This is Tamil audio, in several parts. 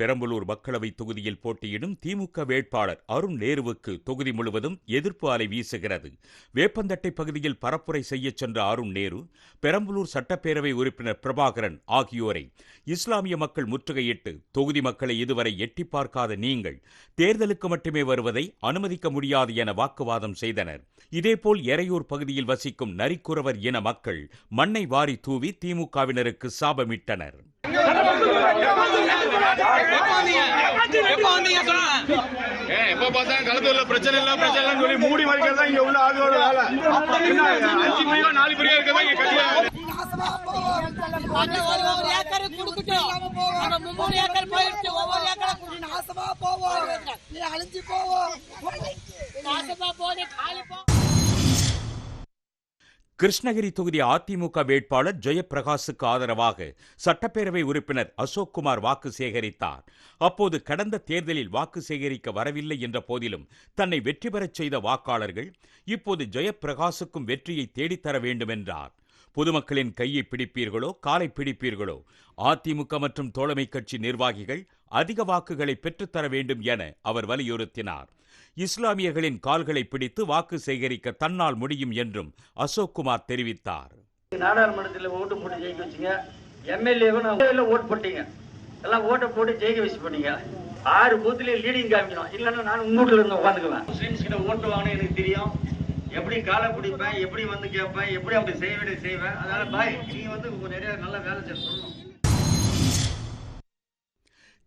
பெரம்பலூர் மக்களவை தொகுதியில் போட்டியிடும் திமுக வேட்பாளர் அருண் நேருவுக்கு தொகுதி முழுவதும் எதிர்ப்பு அலை வீசுகிறது. வேப்பந்தட்டை பகுதியில் பரப்புரை செய்யச் சென்ற அருண் நேரு பெரம்பலூர் சட்டப்பேரவை உறுப்பினர் பிரபாகரன் ஆகியோரை இஸ்லாமிய மக்கள் முற்றுகையிட்டு தொகுதி மக்களை இதுவரை எட்டி பார்க்காத நீங்கள் தேர்தலுக்கு மட்டுமே வருவதை அனுமதிக்க முடியாது என வாக்குவாதம் செய்தனர். இதேபோல் எறையூர் பகுதியில் வசிக்கும் நரிக்குறவர் இன மக்கள் மண்ணை வாரி தூவி திமுகவினருக்கு சாபமிட்டனர். எப்ப பார்த்தா சொல்லுங்க களத்தூர்ல பிரச்சனை இல்ல பிரச்சனை இல்லைன்னு சொல்லி மூடி மறைக்கிறது தான் இங்க உள்ள ஆளுகளோட வேலை என்ன, அஞ்சு பிரிவா நாலு பிரிவா இருக்கதான் இங்க கட்சியா அந்த ஒரு ஏக்கர் கொடுத்துட்டோம் அந்த ஏக்கர் போயிடுச்சு ஒவ்வொரு ஏக்கரை நாசமா போவோம் அழிஞ்சு போவோம் நாசமா போதே காலி போ. கிருஷ்ணகிரி தொகுதி அதிமுக வேட்பாளர் ஜெயபிரகாசுக்கு ஆதரவாக சட்டப்பேரவை உறுப்பினர் அசோக் குமார் வாக்கு சேகரித்தார். அப்போது கடந்த தேர்தலில் வாக்கு சேகரிக்க வரவில்லை என்ற போதிலும் தன்னை வெற்றி பெறச் செய்த வாக்காளர்கள் இப்போது ஜெயபிரகாசுக்கும் வெற்றியை தேடித்தர வேண்டும் என்றார் பொதுமக்களின் கையை பிடிப்பீர்களோ காலை பிடிப்பீர்களோ அதிமுக மற்றும் தோழமை கட்சி நிர்வாகிகள் அதிக வாக்குகளை பெற்றுத்தர வேண்டும் என அவர் வலியுறுத்தினார். இஸ்லாமியர்களின் கால்களை பிடித்து வாக்கு சேகரிக்க தன்னால் முடியும் என்றும் அசோக் குமார் தெரிவித்தார். நாடாளுமன்றத்தில் ஓட்டு போட்டு ஜெயிக்க வச்சுங்க. எம்எல்ஏவும் நான் ஓட்டு போட்டீங்க. எல்லாம் ஓட்டை போட்டு ஜெயிக்க வச்சு பண்ணீங்க ஆறு பூத்துலயும் லீடிங் காமிக்கணும். இல்லைன்னா நான் உங்க இருந்து உட்காந்துக்குவேன். முஸ்லீம்ஸ் கிட்ட ஓட்டு வாங்கணும் எனக்கு தெரியும். எப்படி காலை பிடிப்பேன் எப்படி வந்து கேட்பேன் எப்படி அப்படி செய்ய வேண்டியது செய்வேன். அதனால பாய் நீங்க வந்து நிறைய நல்ல வேலை செய்ய சொல்லணும்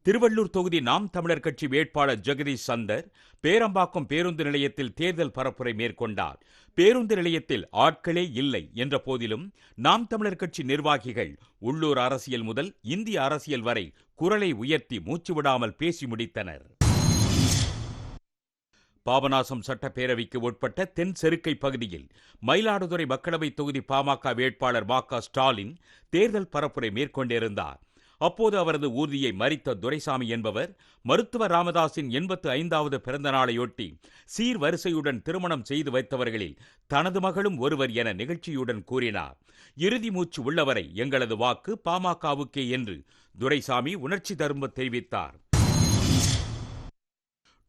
திருவள்ளூர் தொகுதி நாம் தமிழர் கட்சி வேட்பாளர் ஜெகதீஷ் சந்தர் பேரம்பாக்கம் பேருந்து நிலையத்தில் தேர்தல் பரப்புரை மேற்கொண்டார். பேருந்து நிலையத்தில் ஆட்களே இல்லை என்ற போதிலும் நாம் தமிழர் கட்சி நிர்வாகிகள் உள்ளூர் அரசியல் முதல் இந்திய அரசியல் வரை குரலை உயர்த்தி மூச்சு விடாமல் பேசி முடித்தனர். பாபநாசம் சட்டப்பேரவைக்கு உட்பட்ட தென் செருக்கை பகுதியில் மயிலாடுதுறை மக்களவை தொகுதி பாமக வேட்பாளர் மா க ஸ்டாலின் தேர்தல் பரப்புரை மேற்கொண்டிருந்தார். அப்போது அவரது ஊர்தியை மறித்த துரைசாமி என்பவர் மருத்துவர் ராமதாஸின் எண்பத்து ஐந்தாவது பிறந்த நாளையொட்டி சீர்வரிசையுடன் திருமணம் செய்து வைத்தவர்களில் தனது மகளும் ஒருவர் என நிகழ்ச்சியுடன் கூறினார். இறுதி மூச்சு உள்ளவரை எங்களது வாக்கு பாமகவுக்கே என்று துரைசாமி உணர்ச்சி தரும்ப தெரிவித்தார்.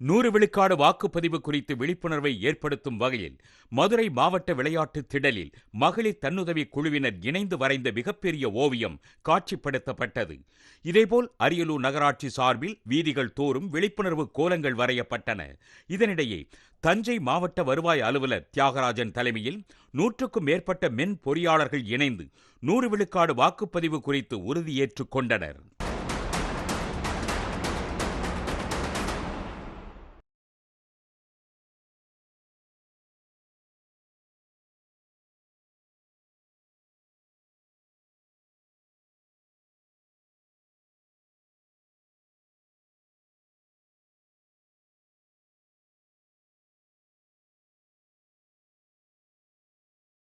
நூறு விழுக்காடு வாக்குப்பதிவு குறித்து விழிப்புணர்வை ஏற்படுத்தும் வகையில் மதுரை மாவட்ட விளையாட்டு திடலில் மகளிர் தன்னுதவி குழுவினர் இணைந்து வரைந்த மிகப்பெரிய ஓவியம் காட்சிப்படுத்தப்பட்டது. இதேபோல் அரியலூர் நகராட்சி சார்பில் வீதிகள் தோறும் விழிப்புணர்வு கோலங்கள் வரையப்பட்டன. இதனிடையே தஞ்சை மாவட்ட வருவாய் அலுவலர் தியாகராஜன் தலைமையில் நூற்றுக்கும் மேற்பட்ட மென் பொறியாளர்கள் இணைந்து நூறு விழுக்காடு வாக்குப்பதிவு குறித்து உறுதியேற்றுக் கொண்டனர்.